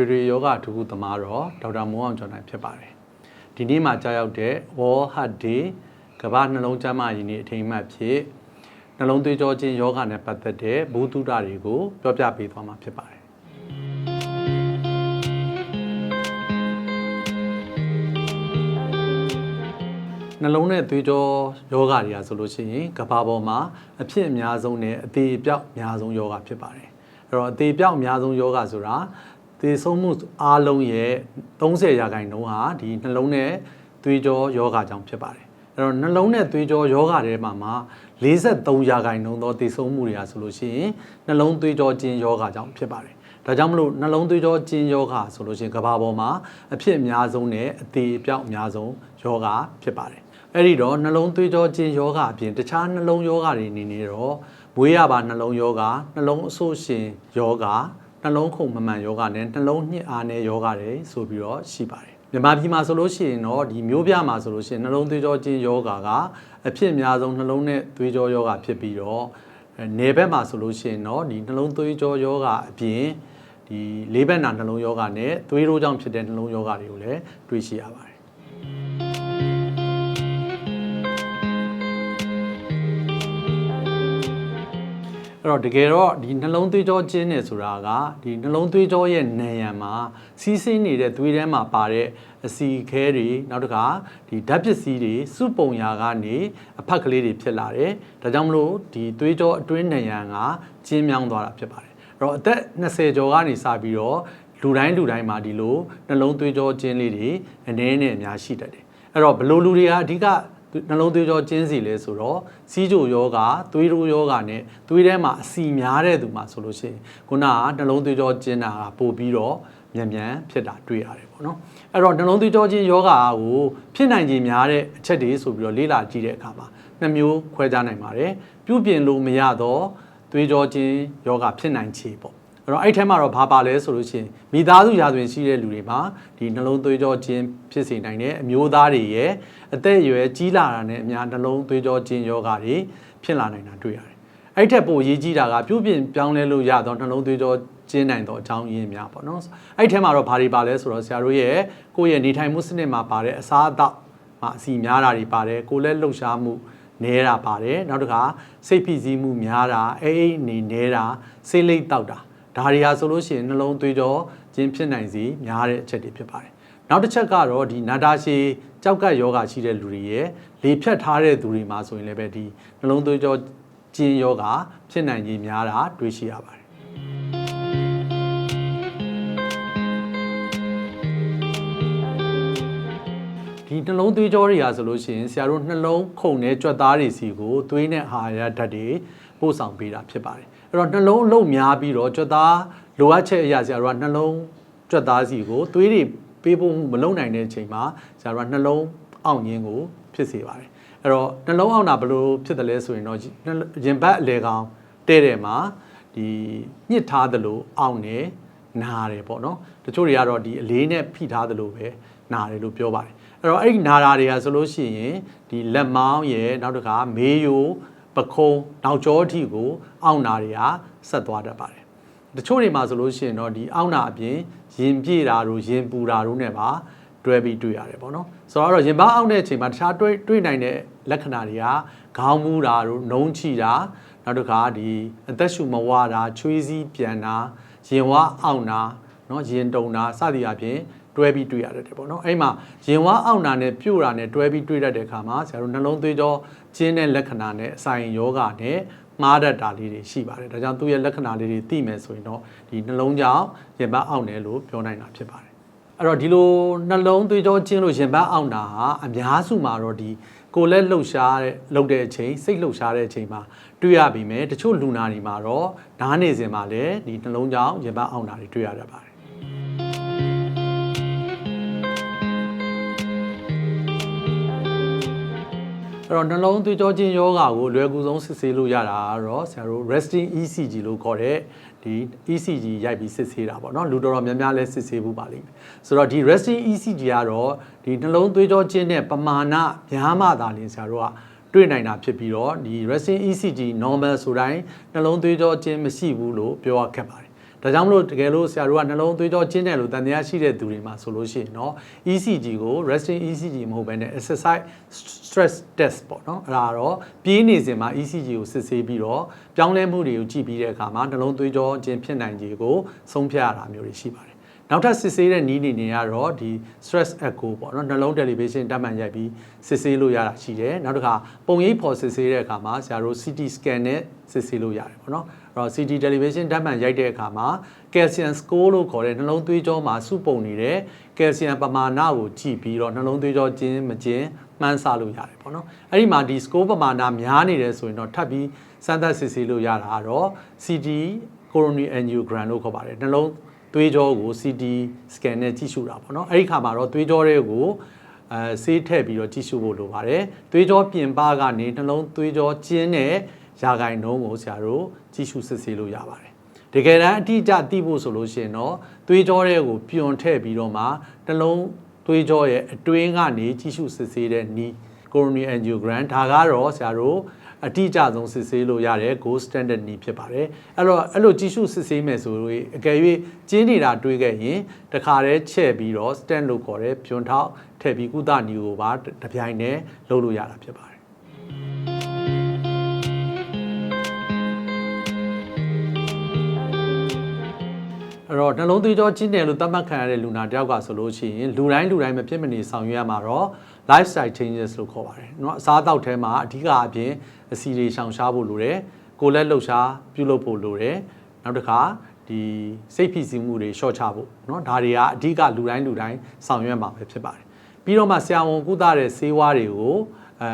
ထွေထွေယောဂဒုက္ခသမားတော့ဒေါက်တာမိုးအောင်ကျော်နိုင်ဖြစ်ပါတယ်ဒီနေ့မှာကြားရောက်တဲ့ World Heart Day ကမ္ဘာနှလုံးကျန်းမာရေးနေ့အထိမ်းအမှတ်ဖြစ်နှလုံးသွေးကြောခြင်းယောဂနဲ့ပတ်သက်တဲ့ဘုသူဒ္ဓတွေကိုပြောပြပေးသွားမှာဖြစ်ပါတယ်နှလုံးနဲ့သွေးကြောယောဂတွေကဆိုလို့ရှိရင်ကမ္ဘာပေါ်မှာအဖြစ်အများဆုံးနဲ့အသေးအပြောက်အများဆုံးယောဂဖြစ်ပါတယ်အဲ့တော့အသေးအပြောက်အများဆုံးယောဂဆိုတာ သေဆုံးမှုအားလုံးရဲ့30ရာခိုင်နှုန်းဟာဒီနှလုံးနဲ့သွေးကြောယောဂကြောင့်ဖြစ်ပါတယ်အဲ့တော့နှလုံးနဲ့သွေးကြောယောဂတွေမှာမှာ43ရာခိုင်နှုန်းသောသေဆုံးမှုတွေကဆိုလို့ရှိရင်နှလုံးသွေးကြောကျဉ်ယောဂကြောင့်ဖြစ်ပါတယ်ဒါကြောင့်မလို့နှလုံးသွေးကြောကျဉ်ယောဂဆိုလို့ရှိရင်ကမ္ဘာပေါ်မှာအဖြစ်အများဆုံးနဲ့အသေးအပြောက်အများဆုံးယောဂဖြစ်ပါတယ်အဲ့ဒီတော့နှလုံးသွေးကြောကျဉ်ယောဂအပြင်တခြားနှလုံးယောဂတွေအနေနဲ့တော့မွေးရပါနှလုံးယောဂနှလုံးအဆိုးရှင်ယောဂ နှလုံးခုန်မမှန်ယောဂနဲ့နှလုံးညှစ်အားနဲ့ယောဂတွေဆိုပြီးတော့ရှိပါတယ်မြန်မာပြည်မှာဆိုလို့ရှိရင်တော့ဒီမျိုးပြမှာဆိုလို့ရှိရင်နှလုံးသွေးကြောကျဉ်ယောဂကအဖြစ်အများဆုံးနှလုံးနဲ့သွေးကြောယောဂဖြစ်ပြီးတော့အဲနေဘက်မှာဆိုလို့ရှိရင်တော့ဒီနှလုံးသွေးကြောယောဂအပြင်ဒီလေးဘက်နာနှလုံးယောဂနဲ့သွေးရိုးကြောင့်ဖြစ်တဲ့နှလုံးယောဂတွေကိုလည်းတွေ့ရှိရပါတယ် အဲ့တော့တကယ်တော့ဒီနှလုံးသွေးကြောကျင်းနေဆိုတာကဒီနှလုံးသွေးကြောရဲ့နံရံမှာစီးဆင်းနေတဲ့သွေးထဲမှာပါတဲ့အစီခဲတွေနောက်တစ်ခါဒီဓာတ်ပစ္စည်းတွေစုပုံရာကနေအဖက်ကလေးတွေဖြစ်လာတယ်။ဒါကြောင့်မလို့ဒီသွေးကြောအတွင်းနံရံကကျင်းမြောင်းသွားတာဖြစ်ပါတယ်။အဲ့တော့အသက်20ကျော်ကနေစပြီးတော့လူတိုင်းလူတိုင်းမှာဒီလိုနှလုံးသွေးကြောကျင်းလေးတွေအနေနဲ့အများရှိတတ်တယ်။အဲ့တော့ဘယ်လိုလူတွေကအဓိက နှလုံးသွေးကြောကျင်းစီလဲဆိုတော့စီးကြိုယောဂသွေးရိုးယောဂနဲ့သွေးထဲမှာအစီများတဲ့သူမှာဆိုလို့ရှိရင်ခုနကနှလုံးသွေးကြောကျင်းတာကပို့ပြီးတော့မြန်မြန်ဖြစ်တာတွေ့ရတယ်ပေါ့နော်အဲ့တော့နှလုံးသွေးကြောကျင်းယောဂကိုဖြစ်နိုင်ခြင်းများတဲ့အချက်တွေဆိုပြီးတော့လေ့လာကြည့်တဲ့အခါမှာနှစ်မျိုးခွဲခြားနိုင်ပါတယ်ပြုပြင်လို့မရတော့သွေးကြောကျင်းယောဂဖြစ်နိုင်ခြေပေါ့ အဲ့တော့အဲ့ထဲမှာတော့ဘာပါလဲဆိုလို့ရှိရင်မိသားစုရာသွင်ရှိတဲ့လူတွေမှာဒီနှလုံးသွေးကြောကျင်းဖြစ်စေနိုင်တဲ့အမျိုးသားတွေရဲ့အသက်အရွယ်ကြီးလာတာနဲ့အများနှလုံးသွေးကြောကျင်းယောဂတွေဖြစ်လာနိုင်တာတွေ့ရတယ်။အဲ့ထက်ပိုရေးကြီးတာကပြုပြင်ပြောင်းလဲလို့ရတော့နှလုံးသွေးကြောကျင်းနိုင်တော့အကြောင်းရင်းများပေါ့နော်။အဲ့ထဲမှာတော့ဘာတွေပါလဲဆိုတော့ဆရာတို့ရဲ့ကိုယ့်ရဲ့နေထိုင်မှုစနစ်မှာပါတဲ့အစားအသောက်မှာအစီများတာတွေပါတယ်ကိုယ်လက်လှုပ်ရှားမှုနေတာပါတယ်နောက်တစ်ခါစိတ်ဖိစီးမှုများတာအိအိတ်နေနေတာစိတ်လိတ်တောက်တာ ဒါတွေဟာဆိုလို့ရှိရင်နှလုံးသွေးကြောကျင်းဖြစ်နိုင်စီများတဲ့အချက်တွေဖြစ်ပါတယ်နောက်တစ်ချက်ကတော့ဒီနာတာရှည်ကြောက်ကပ်ယောဂရှိတဲ့လူတွေရဲ့လေဖြတ်ထားတဲ့သူတွေမှာဆိုရင်လည်းပဲဒီနှလုံးသွေးကြောကျင်းယောဂဖြစ်နိုင်ခြင်းများတာတွေ့ရှိရပါတယ်ဒီနှလုံးသွေးကြောတွေဟာဆိုလို့ရှိရင်ဆရာတို့နှလုံးခုန်တဲ့ကြွက်သားတွေစီကိုသွေးနဲ့အာရဓာတ်တွေပို့ဆောင်ပေးတာဖြစ်ပါတယ် အဲ့တော့နှလုံးအလုံးများပြီးတော့ကြွက်သားလိုအပ်ချက်အရာဆရာတို့ကနှလုံးကြွက်သားစီကိုသွေးတွေပေးဖို့မလုပ်နိုင်တဲ့အချိန်မှာဆရာတို့ကနှလုံးအောင်ရင်းကိုဖြစ်စေပါတယ်အဲ့တော့နှလုံးအောင်တာဘယ်လိုဖြစ်တယ်လဲဆိုရင်တော့ရင်ဘတ်အလေကောင်တဲ့တယ်မှာဒီညှစ်ထားသလိုအောင်နေနာတယ်ပေါ့နော်တချို့တွေကတော့ဒီအလေးနဲ့ဖိထားသလိုပဲနာတယ်လို့ပြောပါတယ်အဲ့တော့အဲ့ဒီနာတာတွေကဆိုလို့ရှိရင်ဒီလက်မောင်းရဲ့နောက်တစ်ခါမေးယို ပခုံးနောက်ကြောအထိကိုအောင့်နာတွေဟာဆက်သွားတတ်ပါတယ်တချို့နေမှာဆိုလို့ရှိရင်တော့ဒီအောင့်နာအပြင်ရင်ပြေတာတို့ရင်ပူတာတို့နဲ့ပါတွဲပြီးတွေ့ရတယ်ပေါ့နော်ဆိုတော့ရင်ပါအောင့်တဲ့အချိန်မှာတခြားတွေ့တွေ့နိုင်တဲ့လက္ခဏာတွေကခေါင်းမူးတာတို့နှုံးချီတာနောက်တစ်ခါဒီအသက်ရှူမဝတာချွေးစည်းပြန်တာရင်ဝအောင်တာနော်ရင်တုံတာစသည်အပြင် တွဲပြီးတွေ့ရတယ်တဲ့ပေါ့နော်အဲ့မှာရင်ဝါအောင့်တာနဲ့ပြို့တာနဲ့တွဲပြီးတွေ့တတ်တဲ့အခါမှာဆရာတို့နှလုံးသွေးကြောကျင်းတဲ့လက္ခဏာနဲ့အစာရင်ယောဂနဲ့မှားတတ်တာလေးတွေရှိပါတယ်ဒါကြောင့်သူ့ရဲ့လက္ခဏာလေးတွေသိမယ်ဆိုရင်တော့ဒီနှလုံးကြောင့်ရင်ပတ်အောင့်တယ်လို့ပြောနိုင်တာဖြစ်ပါတယ်အဲ့တော့ဒီလိုနှလုံးသွေးကြောကျင်းလို့ရင်ပတ်အောင့်တာဟာအများစုမှာတော့ဒီကိုယ်လက်လှုပ်ရှားတဲ့လှုပ်တဲ့အချိန်စိတ်လှုပ်ရှားတဲ့အချိန်မှာတွေ့ရပြီမယ်တချို့လူနာတွေမှာတော့ဓားနေစဉ်မှာလည်းဒီနှလုံးကြောင့်ရင်ပတ်အောင့်တာတွေတွေ့ရတတ်ပါတယ် အဲ့တော့နှလုံးသွေးကြောချင်းယောဂါကိုအလွယ်ကူဆုံးစစ်ဆေးလို့ရတာကတော့ဆရာတို့ resting ECG လို့ခေါ်တဲ့ဒီ ECG ရိုက်ပြီးစစ်ဆေးတာပေါ့နော်လူတော်တော်များများလဲစစ်ဆေးမှုပါလိမ့်မယ်ဆိုတော့ဒီ resting ECG ကတော့ဒီနှလုံးသွေးကြောချင်းတဲ့ပမာဏများမှသာလျှင်ဆရာတို့ကတွေ့နိုင်တာဖြစ်ပြီးတော့ဒီ resting ECG normal ဆိုတိုင်းနှလုံးသွေးကြောချင်းမရှိဘူးလို့ပြောရခက်ပါတယ် ဒါကြောင့်မလို့တကယ်လို့ဆရာတို့ကနှလုံးသွေးကြောကျဉ်းတယ်လို့တန်တရားရှိတဲ့သူတွေမှာဆိုလို့ရှိရင်เนาะ ECG ကို resting ECG မဟုတ်ဘဲနဲ့ exercise stress test ပေါ့เนาะအဲ့ဒါတော့ပြေးနေစဉ်မှာ ECG ကိုစစ်ဆေးပြီးတော့ပြောင်းလဲမှုတွေကိုကြည့်ပြီးတဲ့အခါမှာနှလုံးသွေးကြောကျဉ်ဖြစ်နိုင်ခြေကိုဆုံးဖြတ်ရတာမျိုးတွေရှိပါတယ်နောက်ထပ်စစ်ဆေးတဲ့နည်းနေနေရတော့ဒီ stress echo ပေါ့နော်နှလုံး derivation တက်မှန်ရိုက်ပြီးစစ်ဆေးလို့ရတာရှိတယ်နောက်တစ်ခါပုံရိပ်ဖော်စစ်ဆေးတဲ့အခါမှာဆရာတို့ CT scan နဲ့စစ်ဆေးလို့ရတယ်ပေါ့နော်အဲ့ တော့ CT derivation တက်မှန်ရိုက်တဲ့အခါမှာ calcium score လို့ခေါ်တဲ့နှလုံးသွေးကြောမှာစုပုံနေတဲ့ calcium ပမာဏကိုကြည့်ပြီးတော့နှလုံးသွေးကြောကျင်းမကျင်းမှန်းဆလို့ရတယ်ပေါ့နော်အဲ့ဒီမှာဒီ score ပမာဏများနေတယ်ဆိုရင်တော့ထပ်ပြီးစမ်းသပ်စစ်ဆေးလို့ရတာကတော့ CT coronary angiogram လို့ခေါ်ပါတယ်နှလုံးသွေးကြောကို CT scan နဲ့ကြည့်ရှုတာပေါ့နော်အဲ့ဒီခါမှာတော့သွေးကြောတွေကိုအဲဆေးထည့်ပြီးတော့ကြည့်ရှုဖို့လိုပါတယ်သွေးကြောပြင်ပကနေနှလုံးသွေးကြောကျင်းတဲ့ ရာဂိုင်နှုန်းကိုဆရာတို့ကြည့်ရှုစစ်ဆေးလို့ရပါတယ်တကယ်တမ်းအတိအကျသိဖို့ဆိုလို့ရှိရင်တော့သွေးကြောတွေကိုပြွန်ထည့်ပြီးတော့မှနှလုံးသွေးကြောရဲ့အတွင်းကနေကြည့်ရှုစစ်ဆေးတဲ့နီး coronary angiogram ဒါကတော့ဆရာတို့အတိအကျဆုံးစစ်ဆေးလို့ရတဲ့ gold standard နည်းဖြစ်ပါတယ်အဲ့တော့အဲ့လိုကြည့်ရှုစစ်ဆေးမယ်ဆိုလို့အကယ်၍ကျင်းနေတာတွေးခဲ့ရင်တခါတည်းချက်ပြီးတော့ stand လို့ခေါ်တဲ့ပြွန်ထောက်ထည့်ပြီးကုသနည်းကိုပါတပြိုင်တည်းလုပ်လို့ရတာဖြစ်ပါတယ် အဲ့တော့နှလုံးသွေးကြောကျဉ်းတယ်လို့သတ်မှတ်ခံရတဲ့လူနာတယောက်ကဆိုလို့ရှိရင်လူတိုင်းလူတိုင်းမဖြစ်မနေဆောင်ရွက်ရမှာတော့ lifestyle changes လို့ခေါ်ပါတယ်เนาะအစားအသောက်ထဲမှာအဓိကအပြင်အစီတွေရှောင်ရှားဖို့လိုတယ်ကိုယ်လက်လှုပ်ရှားပြုလုပ်ဖို့လိုတယ်နောက်တစ်ခါဒီစိတ်ဖိစီးမှုတွေရှော့ချဖို့เนาะဒါတွေကအဓိကလူတိုင်းလူတိုင်းဆောင်ရွက်မှာပဲဖြစ်ပါတယ်ပြီးတော့မှဆရာဝန်ကုသတဲ့ဆေးဝါးတွေကိုအဲ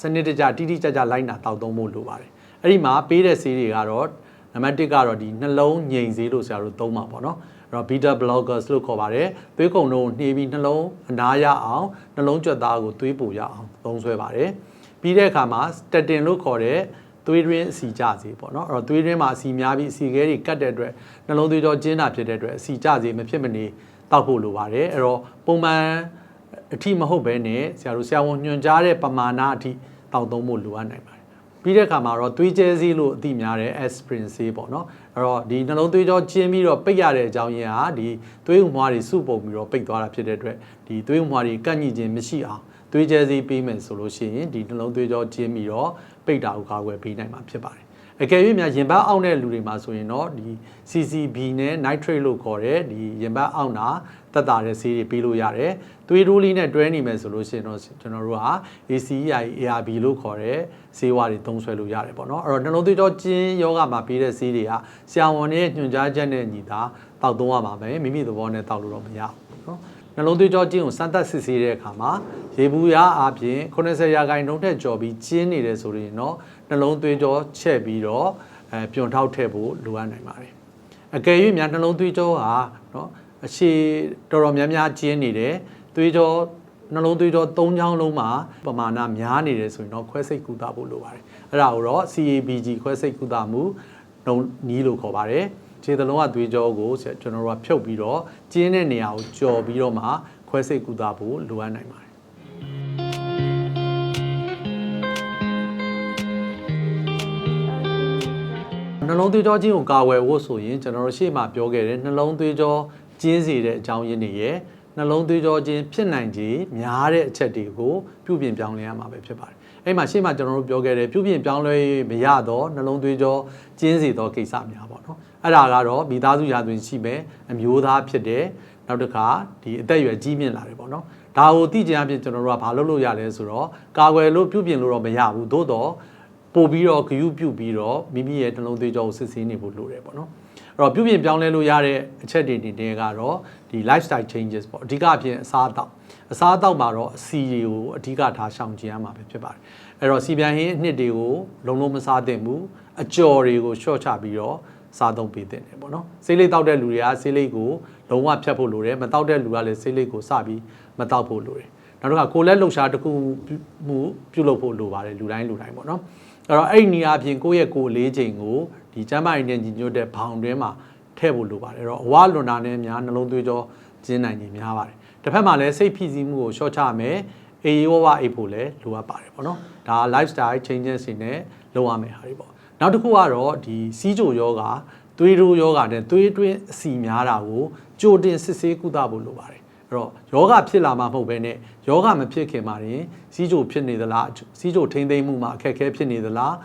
စနစ်တကျတိတိကျကျလိုက်နာတောက်သုံးဖို့လိုပါတယ်အဲ့ဒီမှာပေးတဲ့ဆေးတွေကတော့ နံပါတ်1ကတော့ဒီနှလုံးငြိမ်စေးလို့ဆရာတို့သုံးပါပေါ့နော်အဲ့တော့ beta blockers လို့ခေါ်ပါတယ်သွေးကုံတို့နှေးပြီးနှလုံးအနားရအောင်နှလုံးကြွက်သားကိုသွေးပိုရအောင်သုံးဆွဲပါတယ်ပြီးတဲ့အခါမှာ statin လို့ခေါ်တဲ့သွေးရင်းအစီကြစေပေါ့နော်အဲ့တော့သွေးရင်းမှာအစီများပြီးအစီခဲတွေကတ်တဲ့အတွက်နှလုံးသွေးကြောကျဉ်းတာဖြစ်တဲ့အတွက်အစီကြစေမဖြစ်မနေတောက်ဖို့လိုပါတယ်အဲ့တော့ပုံမှန်အထိမဟုတ်ဘဲနဲ့ဆရာတို့ဆရာဝန်ညွှန်ကြားတဲ့ပမာဏအထိတောက်သုံးဖို့လိုအပ်နိုင်ပါတယ် ပြီးတဲ့အခါမှာတော့သွေးကျဲဆေးလို့အသိများတဲ့ aspirin ဆေးပေါ့နော်အဲ့တော့ဒီနှလုံးသွေးကြောကျင်းပြီးတော့ပိတ်ရတဲ့အကြောင်းရင်းဟာဒီသွေးဥမွှားတွေစုပုံပြီးတော့ပိတ်သွားတာဖြစ်တဲ့အတွက်ဒီသွေးဥမွှားတွေကန့်ညှိခြင်းမရှိအောင်သွေးကျဲဆေးပေးမယ်ဆိုလို့ရှိရင်ဒီနှလုံးသွေးကြောကျင်းပြီးတော့ပိတ်တာကိုကာကွယ်ပေးနိုင်မှာဖြစ်ပါတယ် အကယ်၍များရင်ဘတ်အောင့်တဲ့လူတွေမှာဆိုရင်တော့ဒီ CCB နဲ့ nitrate လို့ခေါ်တဲ့ဒီရင်ဘတ်အောင့်တာတက်တာတဲ့ဆေးတွေပေးလို့ရတယ်။သွေးတိုးလေးနဲ့တွဲနေမယ်ဆိုလို့ရှိရင်တော့ကျွန်တော်တို့က ACEI ARB လို့ခေါ်တဲ့ဆေးဝါးတွေသုံးစွဲလို့ရတယ်ပေါ့နော်။အဲ့တော့နှလုံးသွေးကြောကျဉ်ယောဂမှာပေးတဲ့ဆေးတွေကဆရာဝန်ရဲ့ညွှန်ကြားချက်နဲ့ညီတာတောက်သုံးရမှာပဲမိမိသဘောနဲ့တောက်လို့တော့မရဘူးနော်။ နှလုံးသွေးကြောကျဉ်ကိုစမ်းသပ်စစ်ဆေးတဲ့အခါမှာရေဘူးရအပြင်90ရာခိုင်နှုန်းထက်ကျော်ပြီးကျဉ်နေတယ်ဆိုရင်တော့နှလုံးသွေးကြောချက်ပြီးတော့အဲပြွန်ထောက်ထည့်ဖို့လိုအပ်နိုင်ပါတယ်။အကယ်၍များနှလုံးသွေးကြောဟာနော်အရှိတော်တော်များများကျင်းနေတယ်သွေးကြောနှလုံးသွေးကြော၃ချောင်းလုံးမှာပမာဏများနေတယ်ဆိုရင်တော့ခွဲစိတ်ကုသဖို့လိုပါတယ်အဲ့ဒါကိုတော့ CABG ခွဲစိတ်ကုသမှုနှုံနီးလို့ခေါ်ပါတယ် ခြေသလုံးကသွေးကြောကိုကျွန်တော်တို့ကဖြုတ်ပြီးတော့ကျင်းတဲ့နေရာကိုကြော်ပြီးတော့မှခွဲစိတ်ကုသဖို့လိုအပ်နိုင်ပါတယ်နှလုံးသွေးကြောချင်းကိုကာဝယ်ဖို့ဆိုရင်ကျွန်တော်တို့ရှေ့မှာပြောခဲ့တဲ့နှလုံးသွေးကြောကျင်းစေတဲ့အကြောင်းရင်းတွေရဲ့နှလုံးသွေးကြောချင်းဖြစ်နိုင်ခြေများတဲ့အချက်တွေကိုပြုပြင်ပြောင်းလဲရမှာပဲဖြစ်ပါတယ်။ အဲ့မှာရှေ့မှာကျွန်တော်တို့ပြောခဲ့တဲ့ပြုပြင်ပြောင်းလဲမရတော့နှလုံးသွေးကြောကျင်းစေသောကိစ္စများပေါ့နော်။အဲ့ဒါကတော့မိသားစုရာသွင်းရှိမယ်အမျိုးသားဖြစ်တဲ့နောက်တစ်ခါဒီအသက်အရွယ်ကြီးမြင့်လာတယ်ပေါ့နော်။ဒါကိုသိကြအဖြစ်ကျွန်တော်တို့ကဘာလုပ်လို့ရလဲဆိုတော့ကာကွယ်လို့ပြုပြင်လို့တော့မရဘူး။သို့တော့ပို့ပြီးတော့ဂရုပြုပြီးတော့မိမိရဲ့နှလုံးသွေးကြောကိုစစ်ဆေးနေဖို့လိုတယ်ပေါ့နော်။အဲ့ တော့ပြုပြင်ပြောင်းလဲလို့ရတဲ့အချက်တွေတွေကတော့ဒီ lifestyle changes ပေါ့အဓိကအဖြစ်အစားအသောက်အစားအသောက်မှာတော့အစီတွေကိုအဓိကထားရှောင်ကျဉ်ရမှာပဲဖြစ်ပါတယ်အဲ့တော့စီပြန်ဟင်းအနှစ်တွေကိုလုံးလုံးမစားသင့်ဘူးအကြော်တွေကိုရှော့ချပြီးတော့စားသုံးပေးသင့်တယ်ပေါ့နော်ဆေးလိပ်တောက်တဲ့လူတွေကဆေးလိပ်ကိုလုံးဝဖြတ်ဖို့လိုတယ်မတောက်တဲ့လူကလည်းဆေးလိပ်ကိုစပြီးမတောက်ဖို့လိုတယ်နောက်တစ်ခါကိုလက်လှုပ်ရှားတစ်ခုမှုပြုလုပ်ဖို့လိုပါတယ်လူတိုင်းလူတိုင်းပေါ့နော်အဲ့တော့အဲ့ဒီနေရာပြင်ကိုယ့်ရဲ့ကိုယ်လေးချိန်ကို ဒီကျမ်းမာရေးနဲ့ညီညွတ်တဲ့ဘောင်တွင်းမှာထည့်ဖို့လိုပါတယ်အဲ့တော့အဝလွန်တာနဲ့များနှလုံးသွေးကြောကျင်းနိုင်ခြင်းများပါတယ်တစ်ဖက်မှာလည်းစိတ်ဖိစီးမှုကိုရှော့ချမယ်အေးဝဝအိပ်ဖို့လည်းလိုအပ်ပါတယ်ပေါ့နော်ဒါ lifestyle changes တွေနဲ့လုပ်ရမယ်ဟာတွေပေါ့နောက်တစ်ခုကတော့ဒီစီးကြိုယောဂသွေးတိုးယောဂနဲ့သွေးတွင်းအစီများတာကိုကြိုတင်စစ်ဆေးကုသဖို့လိုပါတယ်အဲ့တော့ယောဂဖြစ်လာမှမဟုတ်ဘဲနဲ့ယောဂမဖြစ်ခင်မှာရင်စီးကြိုဖြစ်နေသလားစီးကြိုထိမ့်သိမ့်မှုမှာအခက်အခဲဖြစ်နေသလား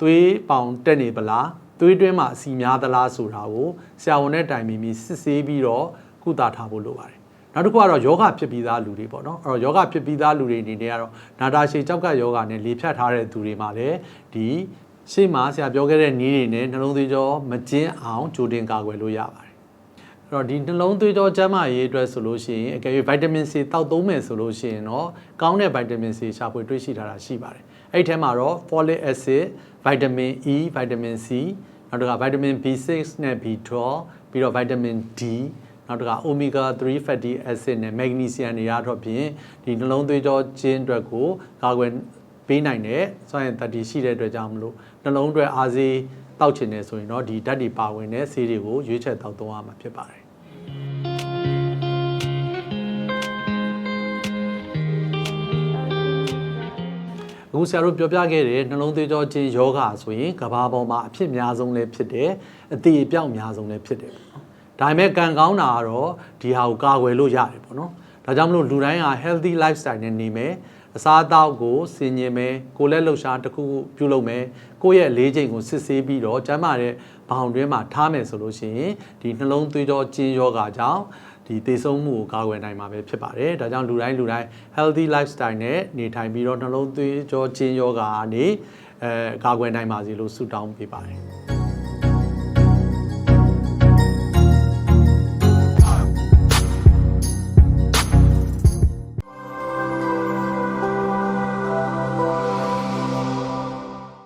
သွေးပေါင်တက်နေပလား သွေးတွင်းမှာအစီများသလားဆိုတာကိုဆရာဝန်နဲ့တိုင်ပင်ပြီးစစ်ဆေးပြီးတော့ကုသထားဖို့လိုပါတယ်နောက်တစ်ခုကတော့ယောဂဖြစ်ပြီးသားလူတွေပေါ့နော်အဲ့တော့ယောဂဖြစ်ပြီးသားလူတွေအနေနဲ့ကတော့နာတာရှည်ကြောက်ကယောဂနဲ့လေဖြတ်ထားတဲ့သူတွေမှာလည်းဒီရှေ့မှာဆရာပြောခဲ့တဲ့နည်းတွေနဲ့နှလုံးသွေးကြောမကျဉ်အောင်ကြိုတင်ကာကွယ်လို့ရပါတယ်အဲ့တော့ဒီနှလုံးသွေးကြောကျန်းမာရေးအတွက်ဆိုလို့ရှိရင်အကယ်၍ဗိုက်တာမင် C တောက်သုံးမယ်ဆိုလို့ရှိရင်တော့ကောင်းတဲ့ဗိုက်တာမင် C ရှာဖွေတွေ့ရှိထားတာရှိပါတယ်အဲ့ဒီထဲမှာတော့ folic acid vitamin E vitamin C နောက်တစ်ခါ vitamin B6 နဲ့ B12 ပြီးတော့ vitamin D နောက်တစ်ခါ omega 3 fatty acid နဲ့ magnesium တွေရတော့ဖြင့်ဒီနှလုံးသွေးကြောကျင်းအတွက်ကိုကာကွယ်ပေးနိုင်တဲ့စွမ်းရည်တတိရှိတဲ့အတွက်ကြောင့်မလို့နှလုံးအတွက်အားစေးတောက်ချင်တယ်ဆိုရင်တော့ဒီဓာတ်တွေပါဝင်တဲ့ဆေးတွေကိုရွေးချယ်တောက်သုံးရမှာဖြစ်ပါတယ် အခုဆရာတို့ပြောပြခဲ့တဲ့နှလုံးသွေးကြောချင်းယောဂဆိုရင်ကဘာပေါ်မှာအဖြစ်များဆုံးလည်းဖြစ်တယ်အသေးအပြောက်များဆုံးလည်းဖြစ်တယ်ပေါ့နော်ဒါပေမဲ့ကံကောင်းတာကတော့ဒီဟာကိုကာကွယ်လို့ရတယ်ပေါ့နော်ဒါကြောင့်မလို့လူတိုင်းဟာ healthy lifestyle နဲ့နေမယ်အစားအသောက်ကိုစင်ញင်မယ်ကိုယ်လက်လှုပ်ရှားတစ်ခုခုပြုလုပ်မယ်ကိုယ့်ရဲ့လေးချိန်ကိုစစ်ဆေးပြီးတော့ကျန်းမာတဲ့ဘောင်တွင်းမှာထားမယ်ဆိုလို့ရှိရင်ဒီနှလုံးသွေးကြောကျဉ်ယောဂါကြောင့် ဒီသေဆုံးမှုကိုကာကွယ်နိုင်မှာပဲဖြစ်ပါတယ်ဒါကြောင့်လူတိုင်းလူတိုင်း healthy lifestyle နဲ့နေထိုင်ပြီးတော့နှလုံးသွေးကြောကျဉ်ယောဂါကနေအဲကာကွယ်နိုင်ပါစေလို့ဆုတောင်းပေးပါတယ်